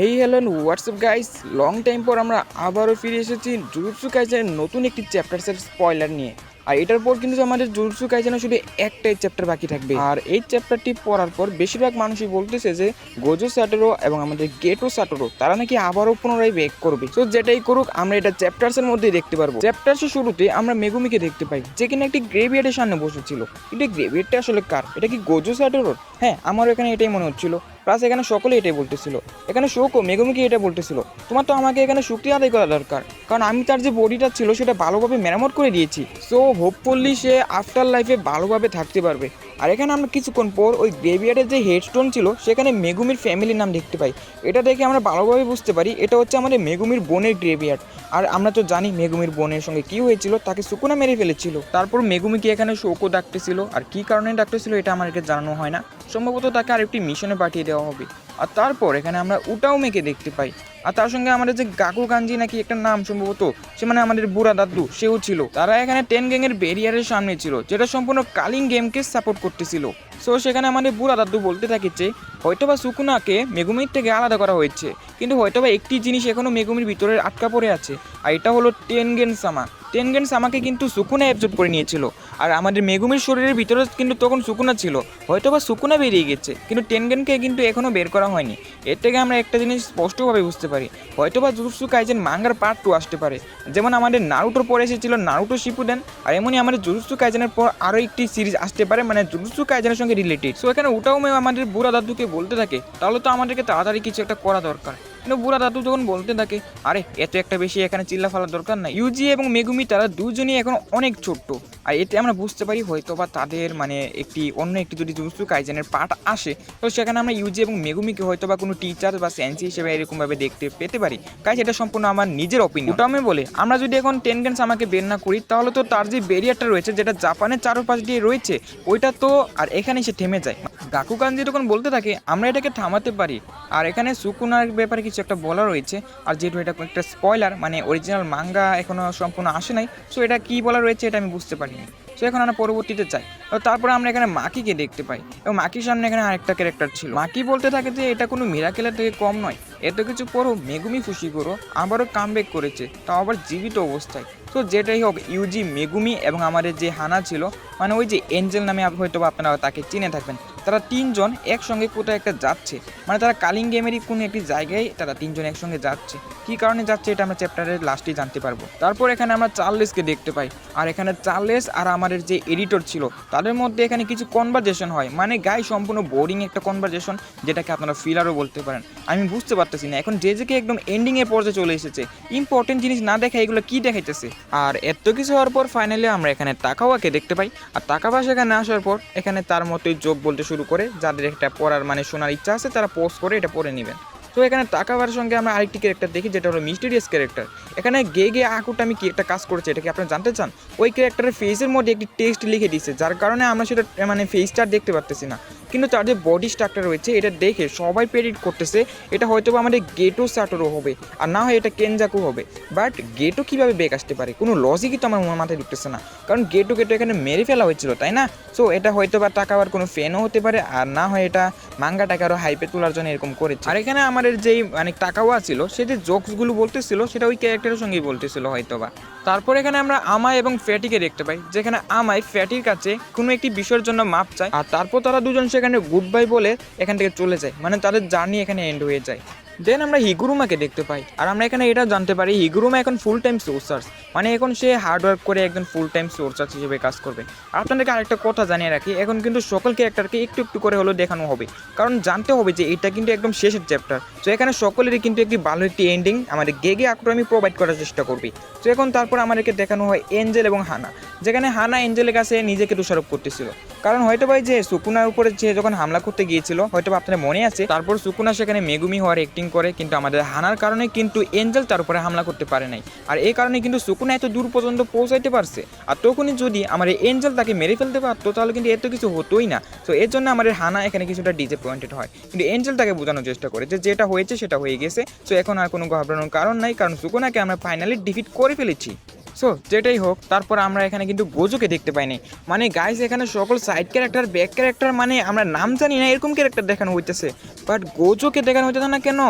Hey hello WhatsApp guys long time পর আমরা আবারও ফিরে এসেছি জুজুৎসু কাইজেনের নতুন একটি চ্যাপ্টারসের স্পয়লার নিয়ে। আর এটার পর কিন্তু আমাদের জুজুৎসু কাইজেনের শুধু একটাই চ্যাপ্টার বাকি থাকবে। আর এই চ্যাপ্টারটি পড়ার পর বেশিরভাগ মানুষই বলতেছে যে গোজো সাটোরো এবং আমাদের গেটো সাটোরো তারা নাকি আবারও পুনরায় বেক করবে। তো যেটাই করুক, আমরা এটা চ্যাপ্টারসের মধ্যেই দেখতে পারব। চ্যাপ্টারসের শুরুতে আমরা মেগুমিকে দেখতে পাই, যে কিনা একটি গ্রেভিয়ার্ডের সামনে বসেছিল। কিন্তু গ্রেভিয়ার্ডটা আসলে কার? এটা কি গোজো সাটোরোর হ্যাঁ আমার এখানে এটাই মনে হচ্ছিল। প্লাস এখানে সকলে এটাই বলতেছিল। এখানে শোকও, মেঘমুখী এটা বলতেছিল। তোমার তো আমাকে এখানে শুক্রিয়া আদায় করা দরকার। কারণ আমি তার যে বডিটা ছিল, সেটা ভালোভাবে মেরামত করে দিয়েছি। সো হোপফুল্লি সে আফটার লাইফে ভালোভাবে থাকতে পারবে। আর এখানে আমরা কিছুক্ষণ পর ওই গ্রেভিয়ার্ডের যে হেডস্টোন ছিল, সেখানে মেগুমির ফ্যামিলির নাম দেখতে পাই। এটা দেখে আমরা ভালোভাবে বুঝতে পারি, এটা হচ্ছে আমাদের মেগুমির বোনের গ্রেভিয়ার্ড আর আমরা তো জানি মেগুমির বোনের সঙ্গে কি হয়েছিল, তাকে সুকুনা মেরে ফেলেছিল। তারপর মেগুমিকে এখানে শোকও ডাকতেছিল, আর কি কারণে ডাকতেছিল, এটা আমাদেরকে জানানো হয় না। সম্ভবত তাকে আরেকটি মিশনে পাঠিয়ে দেওয়া হবে। আর তারপর এখানে আমরা উটাও মেকে দেখতে পাই। আর তার সঙ্গে আমাদের যে গাকু গাঞ্জি নাকি একটা নাম সম্ভবত, সে মানে আমাদের বুড়া দাদু, সেও ছিল। তারা এখানে টেন গ্যাংয়ের ব্যারিয়ারের সামনে ছিল, যেটা সম্পূর্ণ কালিং গেমকে সাপোর্ট করতেছিল। সো সেখানে আমাদের বুড়া দাদু বলতে থাকে যে, হয়তোবা সুকুনাকে মেগুমির থেকে আলাদা করা হয়েছে, কিন্তু হয়তোবা একটি জিনিস এখনও মেগুমির ভিতরে আটকা পড়ে আছে। আর এটা হলো টেনগেন সামা। টেনগেন সামাকে কিন্তু সুকুনা অ্যাবজর্ব করে নিয়েছিল। আর আমাদের মেগুমির শরীরের ভিতরে কিন্তু তখন সুকুনা ছিল। হয়তো বা সুকুনা বেরিয়ে গেছে, কিন্তু টেনগেনকে কিন্তু এখনও বের করা হয়নি। এর থেকে আমরা একটা জিনিস স্পষ্টভাবে বুঝতে পারি। হয়তো বা জুসু কাইজেন মাঙ্গার পার্ট টু আসতে পারে। যেমন আমাদের নারুটোর পরে এসেছিল নারুটো শিপু শিপুডেন আর এমনই আমাদের জুজুৎসু কাইজেনের পর আরও একটি সিরিজ আসতে পারে মানে জুজুৎসু কাইজেনের সঙ্গে রিলেটেড সো এখানে ওটাও আমাদের বুড়া দাদুকে বলতে থাকে, তাহলে তো আমাদেরকে তাড়াতাড়ি কিছু একটা করা দরকার। কিন্তু বুড়া দাদু তখন বলতে থাকে, আরে এত একটা বেশি এখানে চিল্লা ফেলার দরকার না ইউজি এবং মেগুমি তারা দুজনই এখন অনেক ছোট্ট। আর এতে আমরা বুঝতে পারি হয়তো বা তাদের মানে একটি অন্য একটি যদি জুসু কাইজেনের পার্ট আসে, তো সেখানে আমরা ইউজি এবং মেগুমিকে হয়তো বা কোনো টিচার বা সেন্সি হিসেবে এরকমভাবে দেখতে পেতে পারি। কাজ এটা সম্পূর্ণ আমার নিজের অপিনিয়ন ওটা আমি বলে, আমরা যদি এখন টেন গেন্স আমাকে বের না করি, তাহলে তো তার যে ব্যারিয়ারটা রয়েছে, যেটা জাপানের চারপাশ দিয়ে রয়েছে, ওইটা তো আর এখানে এসে থেমে যায়। গাকু কাঞ্জি তখন বলতে থাকে, আমরা এটাকে থামাতে পারি। আর এখানে সুকুনার ব্যাপারে কিছু একটা বলা রয়েছে। আর যেহেতু এটা একটা স্পয়লার মানে অরিজিনাল মাঙ্গা এখনও সম্পূর্ণ আসে নাই সো এটা কি বলা রয়েছে এটা আমি বুঝতে পারিনি। সো এখন আমরা পরবর্তীতে চাই তারপরে আমরা এখানে মাকিকে দেখতে পাই। এবং মাকির সামনে এখানে আরেকটা ক্যারেক্টার ছিল। মাকি বলতে থাকে যে, এটা কোনো মিরাকেলের থেকে কম নয়। এত কিছু পরও মেগুমি খুশি করো, আবারও কামব্যাক করেছে। তাও আবার জীবিত অবস্থায়। তো যেটাই হোক, ইউজি মেগুমি এবং আমাদের যে হানা ছিল মানে ওই যে এঞ্জেল নামে হয়তো আপনারা তাকে চিনে থাকবেন। তারা তিনজন একসঙ্গে কোথায় একটা যাচ্ছে। মানে তারা কালিং গেমেরই কোনো একটি জায়গায় তারা তিনজন একসঙ্গে যাচ্ছে। কী কারণে যাচ্ছে এটা আমরা চ্যাপ্টারের লাস্টে জানতে পারব। তারপর এখানে আমরা চার্লেসকে দেখতে পাই। আর এখানে চার্লেস আর আমাদের যে এডিটর ছিল, তাদের মধ্যে এখানে কিছু কনভারজেশন হয়। মানে গায়ে সম্পূর্ণ বোরিং একটা কনভারজেশন যেটাকে আপনারা ফিলারও বলতে পারেন। আমি বুঝতে পারতেছি না, এখন যে যে একদম এন্ডিং এর পর্যায়ে চলে এসেছে। ইম্পর্টেন্ট জিনিস না দেখা এগুলো কি দেখাইতেছে? আর এত কিছু হওয়ার পর ফাইনালি আমরা এখানে তাকাওয়াকে দেখতে পাই। আর টাকা তাকাওয়া সেখানে আসার পর এখানে তার মতোই যোগ বলতে শুরু করে, যাদের একটা পড়ার মানে শোনার ইচ্ছা আছে, তারা পোস্ট করে এটা পড়ে নেবেন। তো এখানে টাকাবার সঙ্গে আমরা আরেকটি ক্যারেক্টার দেখি, যেটা হলো মিস্টিরিয়াস ক্যারেক্টার এখানে গে গে আকুটা আমি কি একটা কাজ করেছি, এটা কি আপনারা জানতে চান? ওই ক্যারেক্টারের ফেসের মধ্যে একটি টেক্সট লিখে দিচ্ছে যার কারণে আমরা সেটা মানে ফেসটা দেখতে পারতেছি না। কিন্তু তার যে বডি স্ট্রাকচার রয়েছে, এটা দেখে সবাই প্রেডিট করতেছে, এটা হয়তো আমাদের গেটো স্টার্টারও হবে, আর না হয় এটা কেনজাকু হবে। বাট গেটো কীভাবে বেক আসতে পারে? কোনো লজিকই তো আমার মাথায় ঢুকতেছে না। কারণ গেটো গেটো এখানে মেরে ফেলা হয়েছিল, তাই না? সো এটা হয়তো বা টাকা টাকাবার কোনো ফ্যানও হতে পারে, আর না হয় এটা মাঙ্গাটাকে আরও হাইপে তোলার জন্য এরকম করেছে। আর এখানে আমাদের যেই মানে টাকাওয়া ছিল সে যে জোকসগুলো বলতেছিল, সেটা ওই ক্যারেক্টারের সঙ্গেই বলতেছিল হয়তো বা তারপর এখানে আমরা আমায় এবং ফ্যাটিকে দেখতে পাই, যেখানে আমায় ফ্যাটির কাছে কোনো একটি বিষয়ের জন্য মাপ চায়, আর তারপর তারা দুজন সেখানে গুড বাই বলে এখান থেকে চলে যায়। মানে তাদের জার্নি এখানে এন্ড হয়ে যায়। দেন আমরা হিগুরুমাকে দেখতে পাই। আর আমরা এখানে এটাও জানতে পারি হিগুরুমা এখন ফুল টাইম সোর্সার্স মানে এখন সে হার্ডওয়ার্ক করে একজন ফুল টাইম সোর্সার্স হিসেবে কাজ করবে। আপনাদেরকে আরেকটা কথা জানিয়ে রাখি, এখন কিন্তু সকল ক্যারেক্টারকে একটু একটু করে হলেও দেখানো হবে। কারণ জানতে হবে যে এটা কিন্তু একদম শেষের চ্যাপ্টার তো এখানে সকলেরই কিন্তু একটি ভালো একটি এন্ডিং আমাদের গেগে আক্রো আমি প্রোভাইড করার চেষ্টা করবি। তো এখন তারপর আমাদেরকে দেখানো হয় এঞ্জেল এবং হানা যেখানে হানা এঞ্জেলের কাছে নিজেকে দোষারোপ করতেছিল। কারণ হয়তো ভাই যে সুকুনার উপরে যে যখন হামলা করতে গিয়েছিল, হয়তো আপনার মনে আছে, তারপর সুকুনা সেখানে মেগুমি হওয়ার অ্যাক্টিং করে, কিন্তু আমাদের হানার কারণে কিন্তু এঞ্জেল তার উপরে হামলা করতে পারে নাই। আর এই কারণে কিন্তু সুকুনা এত দূর পর্যন্ত পৌঁছাইতে পারছে। আর তখনই যদি আমার এঞ্জেল তাকে মেরে ফেলতে পারতো, তাহলে কিন্তু এত কিছু হতোই না। তো এর জন্য আমাদের হানা এখানে কিছুটা ডিসঅ্যাপয়েন্টেড হয়। কিন্তু এঞ্জেল তাকে বোঝানোর চেষ্টা করে যে যেটা হয়েছে সেটা হয়ে গেছে। তো এখন আর কোনো ঘাবড়ানোর কারণ নাই, কারণ সুকুনাকে আমরা ফাইনালি ডিফিট করে ফেলেছি। সো যেটাই হোক, তারপর আমরা এখানে কিন্তু গোজুকে দেখতে পাইনি। মানে গাইস এখানে সকল সাইড ক্যারেক্টার ব্যাক ক্যারেক্টার মানে আমরা নাম জানি না, এরকম ক্যারেক্টার দেখানো হইতেছে। বাট গোজুকে দেখানো হইতেছে না কেন?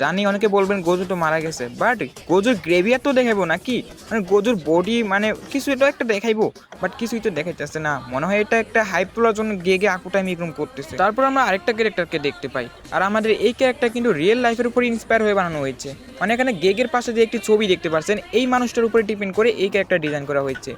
জানি অনেকে বলবেন গোজো তো মারা গেছে বাট গোজোর গ্রেভিয়ার তো দেখাবো নাকি? মানে গোজোর বডি মানে কিছু এটা একটা দেখাইবো বাট কিছুই তো দেখাইতেছে না। মনে হয় এটা একটা হাইপ তোলার জন্য গেগে আকুটাই এরকম করতেছে। তারপর আমরা আরেকটা ক্যারেক্টারকে দেখতে পাই, আর আমাদের এই ক্যারেক্টার কিন্তু রিয়েল লাইফের উপর ইন্সপায়ার হয়ে বানানো হয়েছে। মানে এখানে গেগের পাশে যে একটি ছবি দেখতে পাচ্ছেন এই মানুষটার উপরে ডিপেন্ড করে এই ক্যারেক্টার ডিজাইন করা হয়েছে।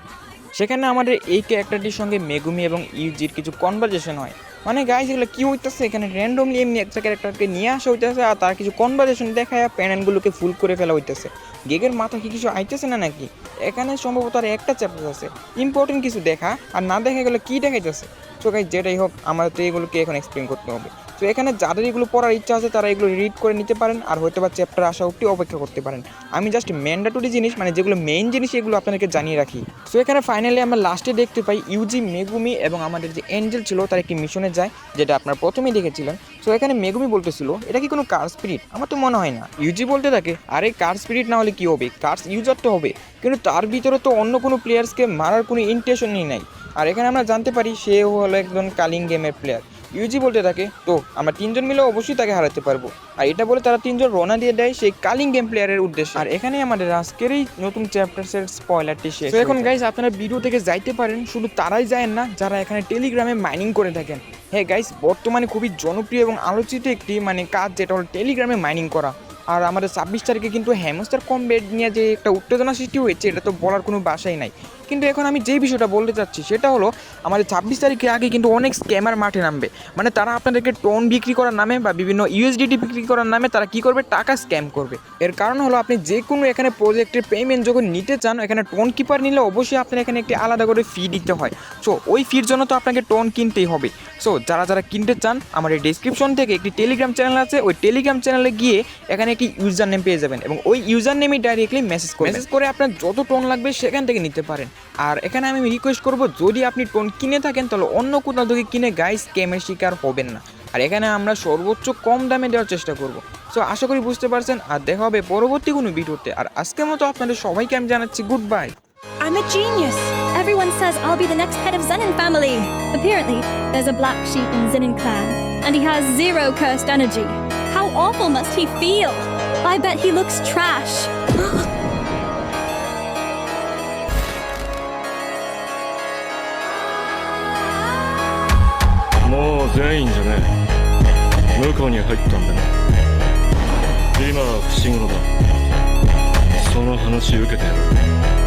সেখানে আমাদের এই ক্যারেক্টারটির সঙ্গে মেগুমি এবং ইউজির কিছু কনভারজেশন হয়। মানে গাইজ এগুলো কি হইতেছে? এখানে র্যান্ডমলি এমনি একটা ক্যারেক্টারকে নিয়ে আসা হইতেছে আর তার কিছু কনভারজেশন দেখায় প্যানেলগুলোকে ফুল করে ফেলা হইতেছে। গেগের মাথা কি কিছু আইতেছে না নাকি? এখানে সম্ভবত আর একটা চ্যাপ্টার আছে। ইম্পর্টেন্ট কিছু দেখা আর না দেখা গেলে কী দেখাইতেছে? তো গাইজ যেটাই হোক আমাদের তো এগুলোকে এখন এক্সপ্লেন করতে হবে। তো এখানে যাদের এগুলো পড়ার ইচ্ছা আছে, তারা এগুলো রিড করে নিতে পারেন আর হয়তো বা চ্যাপ্টার আসা অবধি অপেক্ষা করতে পারেন। আমি জাস্ট ম্যান্ডাটরি জিনিস মানে যেগুলো মেইন জিনিস, এগুলো আপনাদেরকে জানিয়ে রাখি। সো এখানে ফাইনালি আমরা লাস্টে দেখতে পাই ইউজি মেগুমি এবং আমাদের যে এঞ্জেল ছিল, তার একটি মিশনে যায়, যেটা আপনার প্রথমেই দেখেছিলেন। সো এখানে মেগুমি বলতেছিল, এটা কি কোনো কার স্পিরিট আমার তো মনে হয় না। ইউজি বলতে থাকে, আরে কার স্পিরিট না হলে কী হবে? কার্স ইউজার তো হবে। কিন্তু তার ভিতরে তো অন্য কোনো প্লেয়ার্সকে মারার কোনো ইন্টেনশনই নাই। আর এখানে আমরা জানতে পারি সে হলো একজন কালিং গেমের প্লেয়ার ইউজি বলতে থাকে তো আমরা তিনজন মিলে অবশ্যই তাকে হারাতে পারব। আর এটা বলে তারা তিনজন রওনা দিয়ে দেয় সেই কালিং গেম প্লেয়ারের উদ্দেশ্যে। আর এখানে আমাদের আজকের এই নতুন চ্যাপ্টার্সের স্পয়লারটি শেষ তো এখন গাইজ আপনারা ভিডিও থেকে যাইতে পারেন শুধু তারাই যায় না যারা এখানে টেলিগ্রামে মাইনিং করে থাকেন। হ্যাঁ গাইজ বর্তমানে খুবই জনপ্রিয় এবং আলোচিত একটি মানে কাজ যেটা হলো টেলিগ্রামে মাইনিং করা। আর আমাদের ছাব্বিশ তারিখে কিন্তু হ্যামস্টার কমবেট নিয়ে যে একটা উত্তেজনা সৃষ্টি হয়েছে, এটা তো বলার কোনো বাসাই নাই। কিন্তু এখন আমি যে বিষয়টা বলতে চাচ্ছি সেটা হলো আমাদের ছাব্বিশ তারিখের আগে কিন্তু অনেক স্ক্যামার মাঠে নামবে। মানে তারা আপনাদেরকে টোন বিক্রি করার নামে বা বিভিন্ন ইউএসডিটি বিক্রি করার নামে তারা কি করবে? টাকা স্ক্যাম করবে। এর কারণ হলো আপনি যে কোনো এখানে প্রজেক্টের পেমেন্ট যখন নিতে চান এখানে টোন কিপার নিলে অবশ্যই আপনার এখানে একটি আলাদা করে ফি দিতে হয়। সো ওই ফির জন্য তো আপনাকে টোন কিনতেই হবে। সো যারা যারা কিনতে চান আমার এই ডিসক্রিপশন থেকে একটি টেলিগ্রাম চ্যানেল আছে ওই টেলিগ্রাম চ্যানেলে গিয়ে এখানে একটি ইউজার নেম পেয়ে যাবেন এবং ওই ইউজার নেমই ডাইরেক্টলি মেসেজ করে মেসেজ করে আপনার যত টোন লাগবে সেখান থেকে নিতে পারেন। আর এখানে আমি রিকোয়েস্ট করব যদি আপনি টোন কিনে থাকেন তাহলে অন্য কোথাও থেকে কিনে গাইস স্ক্যামের শিকার হবেন না আর এখানে আমরা সর্বোচ্চ কম দামে দেওয়ার চেষ্টা করব সো আশা করি বুঝতে পারছেন আর দেখা হবে পরবর্তী কোনো ভিডিওতে আর আজকের মতো আপনাদের সবাইকে আমি জানাচ্ছি good bye I'm a genius. Everyone says I'll be the next head of Zenin family. Apparently, there's a black sheep in Zenin clan, and he has zero cursed energy. How awful must he feel? I bet he looks trash. 全員じゃねえ向こうに入ったんだな。今は伏黒だ。その話受けてやろう。